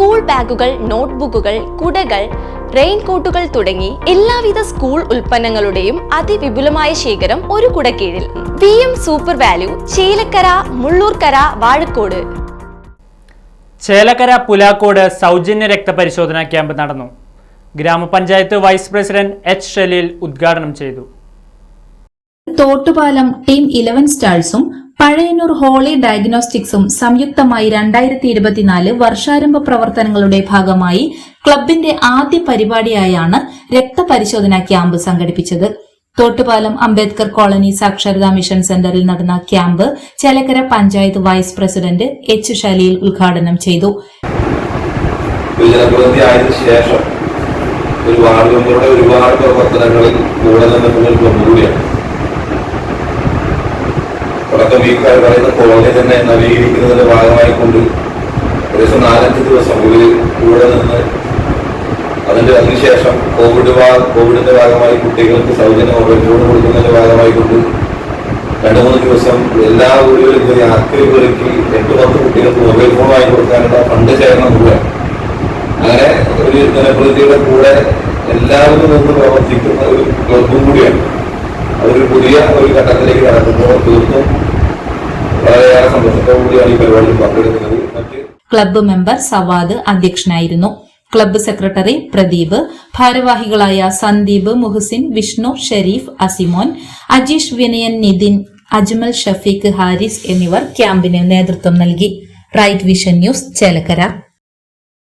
School ബാഗുകൾ നോട്ട്ബുക്കുകൾ കുടകൾ റെയിൻകോട്ടുകൾ തുടങ്ങി എല്ലാവിധ സ്കൂൾ ഉൽപ്പന്നങ്ങളുടെയും അതിവിപുലമായ ശേഖരം ഒരു കുടക്കീഴിൽ. V M super value Chelakkara Mullurkara Vazhakkode. Chelakkara Pulakkode സൗജന്യ രക്തപരിശോധനാ ക്യാമ്പ് നടന്നു. ഗ്രാമപഞ്ചായത്ത് വൈസ് പ്രസിഡന്റ് എച്ച് ഷലീൽ ഉദ്ഘാടനം ചെയ്തു. തോട്ടുപാലം ടീം ഇലവൻ സ്റ്റാഴ്സും പഴയന്നൂർ ഹോളി ഡയഗ്നോസ്റ്റിക്സും സംയുക്തമായി രണ്ടായിരത്തി ഇരുപത്തിനാല് വർഷാരംഭ പ്രവർത്തനങ്ങളുടെ ഭാഗമായി ക്ലബിന്റെ ആദ്യ പരിപാടിയായാണ് രക്തപരിശോധന ക്യാമ്പ് സംഘടിപ്പിച്ചത്. തോട്ടുപാലം അംബേദ്കർ കോളനി സാക്ഷരതാ മിഷൻ സെന്ററിൽ നടന്ന camp Chelakkara panchayat vice president H Shaleel ഉദ്ഘാടനം ചെയ്തു. ശേഷം ഒരു ഒരുപാട് പ്രവർത്തനങ്ങളിൽ കൂടെ ക്ലബ്ബ് കൂടിയാണ് തുടക്കം ഈ പറയുന്ന കോളേജ് തന്നെ നവീകരിക്കുന്നതിന്റെ ഭാഗമായി കൊണ്ട് ഏകദേശം നാലഞ്ച് ദിവസം ഇവർ കൂടെ നിന്ന് അതിന്റെ അതിനുശേഷം കോവിഡ് കോവിഡിന്റെ ഭാഗമായി കുട്ടികൾക്ക് സൗജന്യ മൊബൈൽ ഫോൺ കൊടുക്കുന്നതിന്റെ ഭാഗമായി കൊണ്ട് രണ്ടു മൂന്ന് ദിവസം എല്ലാ വീടുകളിലും പോയി ആക്രി പെറുക്കി എട്ട് പത്ത് കുട്ടികൾക്ക് മൊബൈൽ ഫോൺ വാങ്ങി കൊടുക്കാനുള്ള ഫണ്ട് ശേഖരണം കൂടെ. അങ്ങനെ ഒരു ജനപ്രതിയുടെ കൂടെ എല്ലാവരും നിന്ന് പ്രവർത്തിക്കുന്ന ഒരു ക്ലബും കൂടിയാണ്. അതൊരു പുതിയ ഒരു ഘട്ടത്തിലേക്ക് കടക്കുമ്പോൾ തീർത്തും വളരെയേറെ ഈ പരിപാടിയിൽ പങ്കെടുക്കുന്നത്. ക്ലബ്ബ് മെമ്പർ സവാദ് അധ്യക്ഷനായിരുന്നു. ക്ലബ്ബ് സെക്രട്ടറി പ്രദീപ് ഭാരവാഹികളായ സന്ദീപ് മുഹസിൻ വിഷ്ണു ഷെരീഫ് അസിമോൻ അജീഷ് വിനയൻ നിതിൻ അജ്മൽ ഷഫീഖ് ഹാരിസ് എന്നിവർ ക്യാമ്പിന് നേതൃത്വം നൽകി. Right vision news Chelakkara.